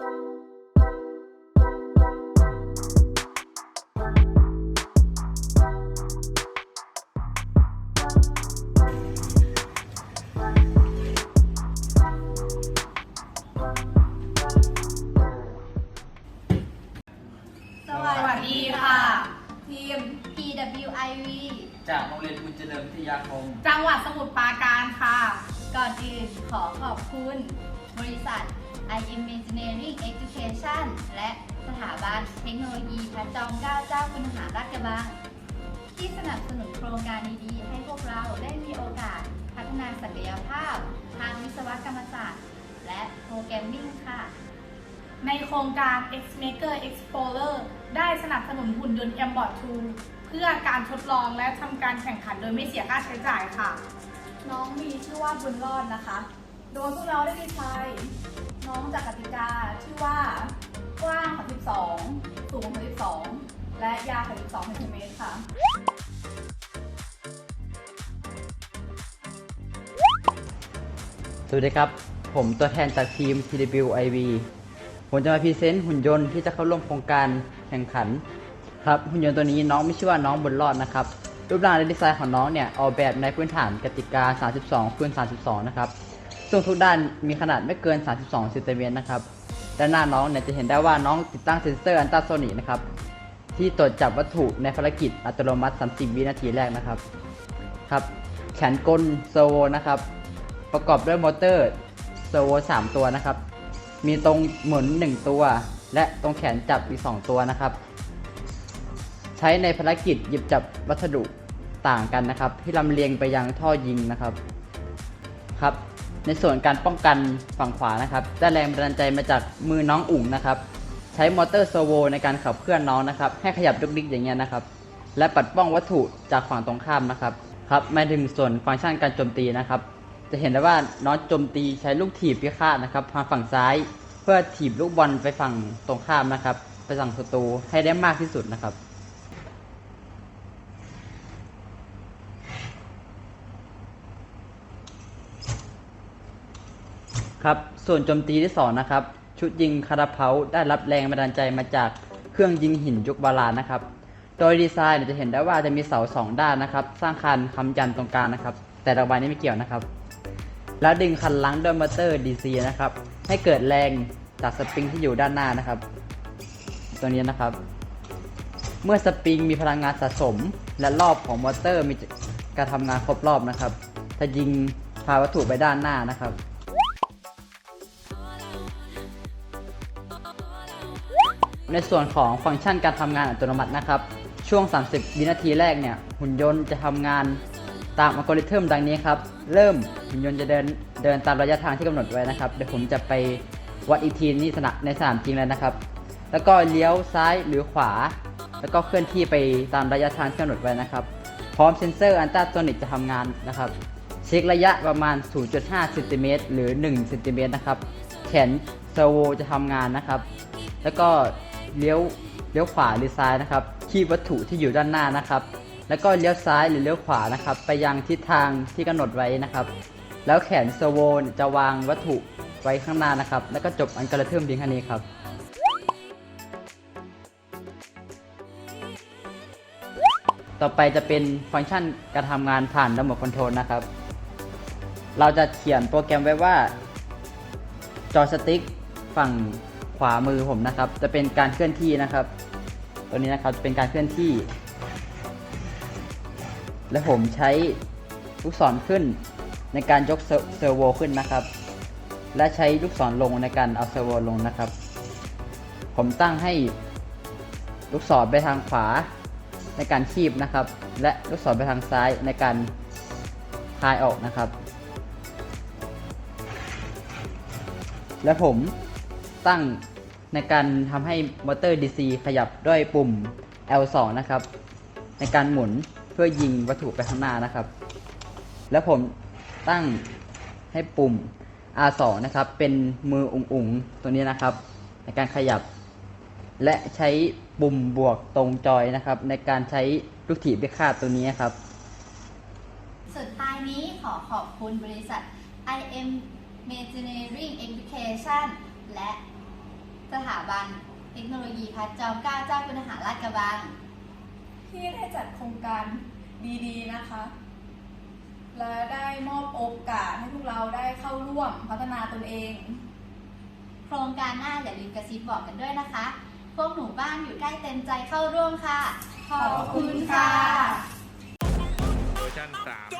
สวัสวัสดีค่ะ ทีม PWIV จากโรงเรียนบุญเจริญวิทยาคม จังหวัดสมุทรปราการค่ะ ก่อนอื่นขอขอบคุณ บริษัท i m Engineering Education และสถาบันเทคโนโลยีพระจอมเกล้าเจ้าคุณทหารราชกระบัง ที่สนับสนุนโครงการดีๆ ให้พวกเราได้มีโอกาสพัฒนาศักยภาพ ทางวิศวกรรมศาสตร์ และโปรแกรมมิ่งค่ะ ในโครงการ X Maker Explorer ได้สนับสนุนหุ่นยนต์ m b o t 2 เพื่อการทดลองและทำการแข่งขันโดยไม่เสียค่าใช้จ่ายค่ะ น้องมีชื่อว่าบุญรอดนะคะ โดยพวกเราได้ดีไซน์ น้องจากกติกาชื่อว่ากว้าง32สูง32และยาว32เซนติเมตรค่ะ สวัสดีครับ ผมตัวแทนจากทีม TWIV ผมจะมาพรีเซนต์หุ่นยนต์ที่จะเข้าร่วมโครงการแข่งขันครับหุ่นยนต์ตัวนี้น้องไม่ชื่อว่าน้องบนรอดนะครับรูปร่างและดีไซน์ของน้องเนี่ยออกแบบในพื้นฐานกติกา 32คูณ32 นะครับ ซึ่งทุกด้านมีขนาดไม่เกิน 32เซนติเมตรนะครับด้านหน้าน้องเนี่ยจะเห็นได้ว่าน้องติดตั้งเซ็นเซอร์อันตราโซนิกนะครับที่ตรวจจับวัตถุในภารกิจอัตโนมัติ 30 วินาทีแรกนะครับครับแขนกลเซอร์โวนะครับประกอบด้วยมอเตอร์เซอร์โว3ตัวนะครับ มีตรงหมุน 1 ตัว และตรงแขนจับอีก 2 ตัวนะครับ ใช้ในภารกิจหยิบจับวัสดุต่างกันนะครับ ที่ลำเลียงไปยังท่อยิงนะครับครับ ในส่วนการป้องกันฝั่งขวานะครับ ได้แรงบันดาลใจมาจากมือน้องอุ๋งนะครับ ใช้มอเตอร์เซโวในการขับเคลื่อนน้องนะครับ ให้ขยับดุกดิกอย่างเงี้ยนะครับ และปัดป้องวัตถุจากฝั่งตรงข้ามนะครับ ครับมาถึงส่วนฟังก์ชันการโจมตีนะครับ จะเห็นได้ว่าน้องโจมตีใช้ลูกถีบพิฆาตนะครับทางฝั่งซ้าย เพื่อถีบลูกบอลไปฝั่งตรงข้ามนะครับ ไปสั่งศัตรูให้ได้มากที่สุดนะครับ ครับ ส่วนโจมตีที่สองนะครับ ชุดยิงคาราเพาได้รับแรงบันดาลใจมาจากเครื่องยิงหินยุคโบรานะครับ โดยดีไซน์จะเห็นได้ว่าจะมีเสาสองด้านนะครับ สร้างคันคำยันตรงกลางนะครับ แต่ดอกไม้นี่ไม่เกี่ยวนะครับ แล้วดึงคันลังด้วยมอเตอร์ DC นะครับ ให้เกิดแรงจากสปริงที่อยู่ด้านหน้านะครับ ตัวนี้นะครับ เมื่อสปริงมีพลังงานสะสม และรอบของมอเตอร์มีการทำงานครบรอบนะครับ จะยิงพาวัตถุไปด้านหน้านะครับ ในส่วนของฟังก์ชันการทำงานอัตโนมัตินะครับ ช่วง 30 วินาทีแรกเนี่ย หุ่นยนต์จะทำงานตามอัลกอริทึมดังนี้ครับ เริ่มหุ่นยนต์จะเดินเดินตามระยะทางที่กำหนดไว้นะครับ เดี๋ยวผมจะไปวัดอีกทีนี่สนามในสนามจริงเลยนะครับ แล้วก็เลี้ยวซ้ายหรือขวา แล้วก็เคลื่อนที่ไปตามระยะทางที่กำหนดไว้นะครับ พร้อมเซ็นเซอร์อันตราโซนิกจะทำงานนะครับ เช็คระยะประมาณ 0.5เซนติเมตรหรือ1เซนติเมตรนะครับ แขนเซอร์โวจะทำงานนะครับ แล้วก็ เลี้ยวเลี้ยวขวาหรือซ้ายนะครับคีบวัตถุที่อยู่ด้านหน้านะครับ แล้วก็เลี้ยวซ้ายหรือเลี้ยวขวานะครับ ไปยังทิศทางที่กำหนดไว้นะครับ แล้วแขนเซอร์โวจะวางวัตถุไว้ข้างหน้านะครับ แล้วก็จบอันกระเทิมเพียงแค่นี้ครับต่อไปจะเป็นฟังก์ชันการทำงานผ่านระบบคอนโทรลนะครับ เราจะเขียนโปรแกรมไว้ว่า จอสติ๊กฝั่ง ขวามือผมนะครับ จะเป็นการเคลื่อนที่นะครับ ตัวนี้นะครับเป็นการเคลื่อนที่ และผมใช้ลูกศรขึ้นในการยกเซอร์เซอร์โวขึ้นนะครับ และใช้ลูกศรลงในการเอาเซอร์โวลงนะครับ ผมตั้งให้ลูกศรไปทางขวาในการคีบนะครับ และลูกศรไปทางซ้ายในการคลายออกนะครับ และผมตั้ง ในการทำให้มอเตอร์ DC ขยับด้วยปุ่ม L2 นะครับ ในการหมุนเพื่อยิงวัตถุไปข้างหน้านะครับ และผมตั้งให้ปุ่ม R2 นะครับ เป็นมืออุ๋งๆ ตัวนี้นะครับ ในการขยับ และใช้ปุ่มบวกตรงจอยนะครับ ในการใช้ลูกถีบพิฆาตตัวนี้ครับ สุดท้ายนี้ขอขอบคุณบริษัท IM Engineering Education และ สถาบัน เทคโนโลยีพัฒจอมเกล้าเจ้าคุณทหารราชกระบัง ที่ได้จัดโครงการดีๆนะคะ และได้มอบโอกาสให้พวกเราได้เข้าร่วมพัฒนาตนเอง โครงการหน้าอย่าลืมกระซิบบอกกันด้วยนะคะ พวกหนูบ้านอยู่ใกล้เต็มใจเข้าร่วมค่ะ ขอบคุณค่ะ เวอร์ชัน3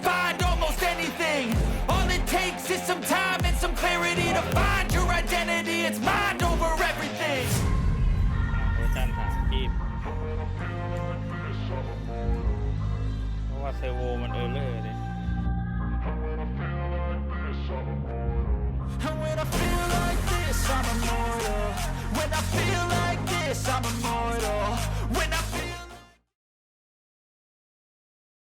เซอร์โวมันเออร์เลอร์เลย And when I feel like this, I'm immortal. When I feel like this, I'm immortal. When I